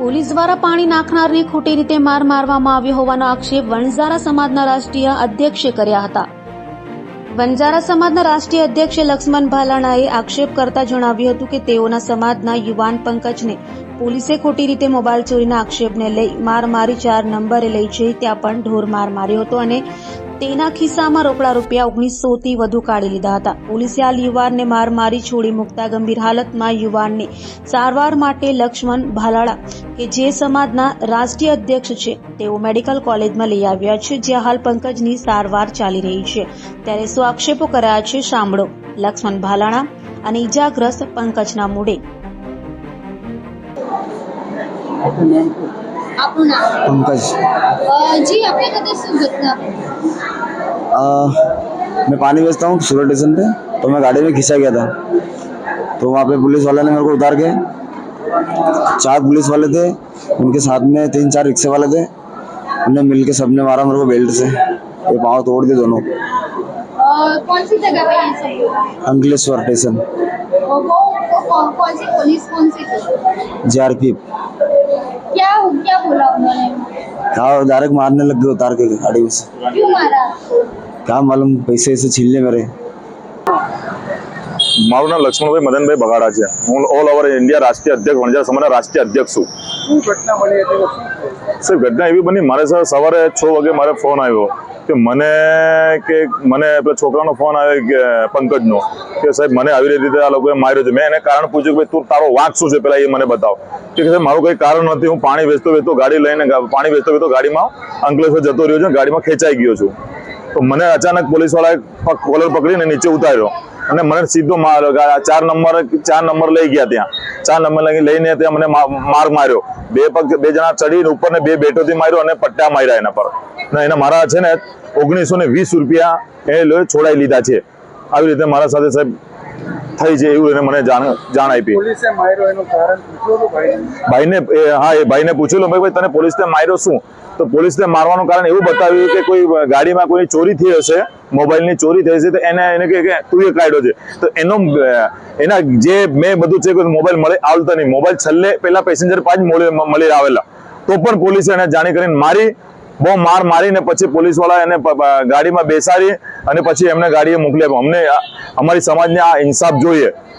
Police દ્વારા પાણી નાખનારને ખોટી રીતે માર મારવામાં આવ્યો હોવાનો આક્ષેપ વણઝારા સમાજના રાષ્ટ્રીય અધ્યક્ષે કર્યા હતા. વણઝારા સમાજના રાષ્ટ્રીય અધ્યક્ષ લક્ષ્મણ ભાલાણાએ આક્ષેપ કરતા જણાવ્યું હતું કે તેઓના સમાજના યુવાન પંકજને પોલીસે ખોટી રીતે મોબાઈલ ચોરીના આક્ષેપને લઈ માર મારી ચાર નંબરે લઈ જઈ ત્યાં પણ ઢોર માર માર્યો હતો અને તેના ખિસ્સામાં રોકડા રૂપિયા ઓગણીસો થી વધુ કાઢી લીધા હતા. પોલીસે આ યુવાનને માર મારી છોડી મૂકતા ગંભીર હાલતમાં યુવાનને સારવાર માટે લક્ષ્મણ ભાલાળા કે જે સમાજના રાષ્ટ્રીય અધ્યક્ષ છે તેઓ મેડિકલ કોલેજમાં લઈ આવ્યા છે જ્યાં હાલ પંકજની સારવાર ચાલી રહી છે. ત્યારે શું આક્ષેપો કરાયા છે સાંભળો. લક્ષ્મણ ભાલાણા અને ઈજાગ્રસ્ત પંકજના મૂડે પંકજ. आ, मैं पानी बेचता हूँ सूरत स्टेशन पे। तो मैं गाड़ी में खींचा गया था। तो वहाँ पे पुलिस वाले ने मेरे को उतार के चार पुलिस वाले थे उनके साथ में तीन चार रिक्शे वाले थे। उन्हें मिल के सबने मारा मेरे को बेल्ट से। ये पाँव तोड़ दिए दोनों। कौन सी जगह पे अंकलेश्वर स्टेशन जे जी आर पी। क्या क्या बोला उन्होंने कहा डायरेक्ट मारने लग गए उतार के गाड़ी में से क्यों मारा क्या मालूम पैसे ऐसे छीन ले मेरे મારું નામ લક્ષ્મણભાઈ મદનભાઈ બગાડા છે હું ઓલ ઓવર ઇન્ડિયા રાષ્ટ્રીય અધ્યક્ષ વણજારા સમાજના રાષ્ટ્રીય અધ્યક્ષ છું સાહેબ ઘટના એવી બની મારે સર સવારે છ વાગે મારે ફોન આવ્યો કે મને કે મને પેલા છોકરાનો ફોન આવ્યો કે પંકજનો, કે સાહેબ મને આવી રીતે આ લોકોએ માર્યો છે. મેં એને કારણ પૂછ્યું કે તું તારો વાંક શું છે પેલા એ મને બતાવ. કે સાહેબ મારું કંઈ કારણ નથી, હું પાણી વેચતો વેચતો ગાડી લઈને પાણી વેચતો વેચતો ગાડીમાં અંકલેશ્વર જતો રહ્યો છું ગાડીમાં ખેંચાઈ ગયો છું. તો મને અચાનક પોલીસવાળાએ કોલર પકડીને નીચે ઉતાર્યો. અને મને સીધો માર ગા- ચાર નંબર ચાર નંબર લઈ ગયા ત્યાં. ચાર નંબર લઈ- લઈને ત્યાં મને માર માર્યો. બે પગ બે જણા ચડીને ઉપર ને બે બેટોથી માર્યો અને પટ્ટા માર્યા એના પર. એના મારા છે ને ઓગણીસો ને વીસ રૂપિયા એ છોડાઈ લીધા છે. આવી રીતે મારા સાથે સાહેબ થઈ છે એવું એને મને જાણ જાણ આપી. ભાઈને? હા એ ભાઈને પૂછેલું ભાઈ ભાઈ તને પોલીસને માર્યો શું? તો પોલીસને મારવાનું કારણ એવું બતાવ્યું કે કોઈ ગાડીમાં કોઈ ચોરી થઈ હશે મોબાઈલની ચોરી થઈ હશે તો એને એને કે કે તું એ કાઢ્યો છે. તો એનો એના જે મેં બધું છે કે મોબાઈલ મળે આવતા નહીં. મોબાઈલ છેલ્લે પહેલાં પેસેન્જર પાંચ મળી આવેલા. તો પણ પોલીસે એને જાણી કરીને મારી બહુ માર મારીને પછી પોલીસવાળા એને ગાડીમાં બેસાડી અને પછી એમને ગાડીએ મોકલી આપો અમને અમારી સમાજને આ ઇન્સાફ જોઈએ.